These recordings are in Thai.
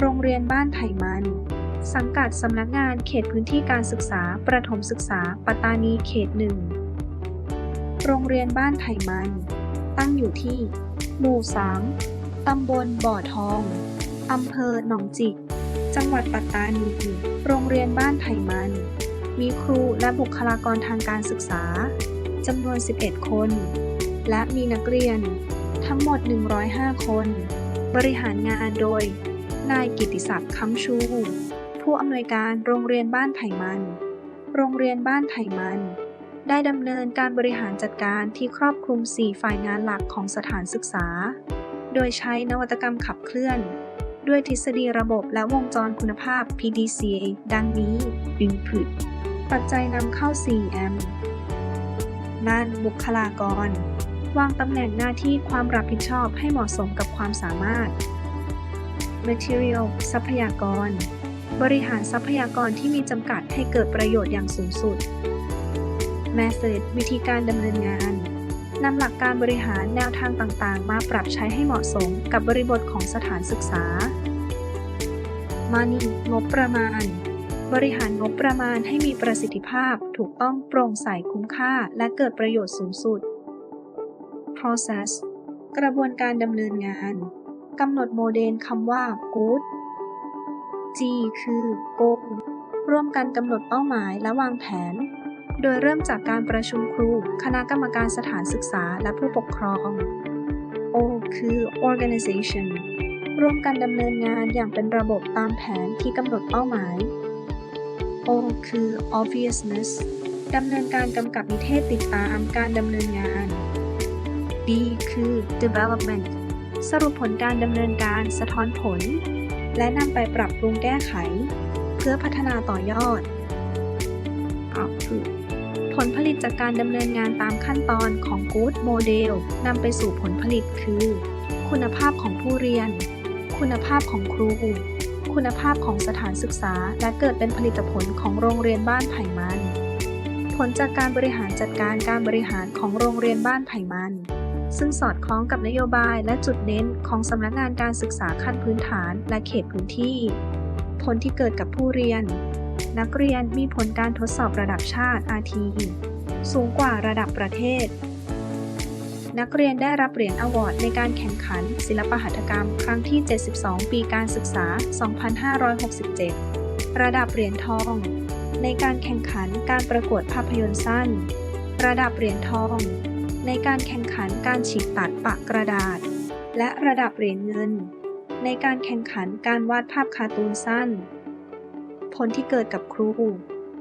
โรงเรียนบ้านไผ่มัน สังกัดสำนักงานเขตพื้นที่การศึกษา ประถมศึกษา ปัตตานีเขตหนึ่ง โรงเรียนบ้านไผ่มัน ตั้งอยู่ที่ หมู่สามตำบลบ่อทอง อำเภอหนองจิก จังหวัดปัตตานี โรงเรียนบ้านไผ่มัน มีครูและบุคลากรทางการศึกษาจำนวน 11 คน และมีนักเรียนทั้งหมด 105 คน บริหารงานโดย นายกิติศักดิ์คำชู ผู้อำนวยการโรงเรียนบ้านไผ่มัน โรงเรียนบ้านไผ่มัน ได้ดำเนินการบริหารจัดการที่ครอบคลุม 4 ฝ่ายงานหลักของสถานศึกษา โดยใช้นวัตกรรมขับเคลื่อน ด้วยทฤษฎีระบบและวงจรคุณภาพ PDCA ดังนี้ Input ปัจจัยนำเข้า 4M งานบุคลากร วางตำแหน่งหน้าที่ความรับผิดชอบให้เหมาะสมกับความสามารถ Material ทรัพยากร บริหารทรัพยากรที่มีจำกัดให้เกิดประโยชน์อย่างสูงสุด Method วิธีการดำเนินงานนำหลักการบริหารแนวทางต่างๆ มาปรับใช้ให้เหมาะสมกับบริบทของสถานศึกษา Money งบประมาณ บริหารงบประมาณให้มีประสิทธิภาพ ถูกต้องโปร่งใสคุ้มค่า และเกิดประโยชน์สูงสุด Process กระบวนการดำเนินงาน กำหนดโมเดลคำว่า Good G คือ Go ร่วมกันกำหนดเป้าหมายและวางแผน โดยเริ่มจากการประชุมครู คณะกรรมการสถานศึกษาและผู้ปกครอง O คือ Organization ร่วมกันดำเนินงานอย่างเป็นระบบตามแผนที่กำหนดเป้าหมาย O คือ Obviousness ดำเนินการกำกับนิเทศติดตามการดำเนินงาน D คือ Development สรุปผลการดำเนินการสะท้อนผล และนำไปปรับปรุงแก้ไข เพื่อพัฒนาต่อยอด Output ผลผลิตจากการดำเนินงานตามขั้นตอนของ Good Model นำไปสู่ผลผลิตคือ คุณภาพของผู้เรียน คุณภาพของครู คุณภาพของสถานศึกษา และเกิดเป็นผลิตผลของโรงเรียนบ้านไผ่มัน ผลจากการบริหารจัดการการบริหารของโรงเรียนบ้านไผ่มัน ซึ่งสอดคล้องกับนโยบายและจุดเน้นของสำนักงานการศึกษาขั้นพื้นฐานและเขตพื้นที่ ผลที่เกิดกับผู้เรียน นักเรียนมีผลการทดสอบระดับชาติ RT สูงกว่าระดับประเทศ นักเรียนได้รับเหรียญอวอร์ดในการแข่งขัน ศิลปหัตถกรรม ครั้งที่ 72 ปีการศึกษา 2567 ระดับเหรียญทอง ในการแข่งขันการประกวดภาพยนตร์สั้น ระดับเหรียญทอง ในการแข่งขันการฉีกตัดปากกระดาษ และระดับเหรียญเงิน ในการแข่งขันการวาดภาพการ์ตูนสั้น ผลที่เกิดกับครู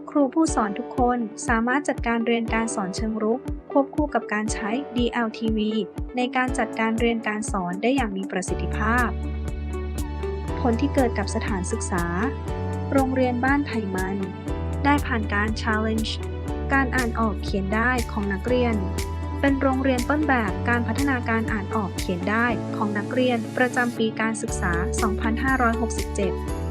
ครูผู้สอนทุกคนสามารถจัดการเรียนการสอนเชิงรุก ควบคู่กับการใช้ DLTV ในการจัดการเรียนการสอนได้อย่างมีประสิทธิภาพ ผลที่เกิดกับสถานศึกษา โรงเรียนบ้านไผ่มัน ได้ผ่านการ Challenge การอ่านออกเขียนได้ของนักเรียน เป็นโรงเรียนต้นแบบการพัฒนาการอ่านออกเขียนได้ของนักเรียนประจำปีการศึกษา 2567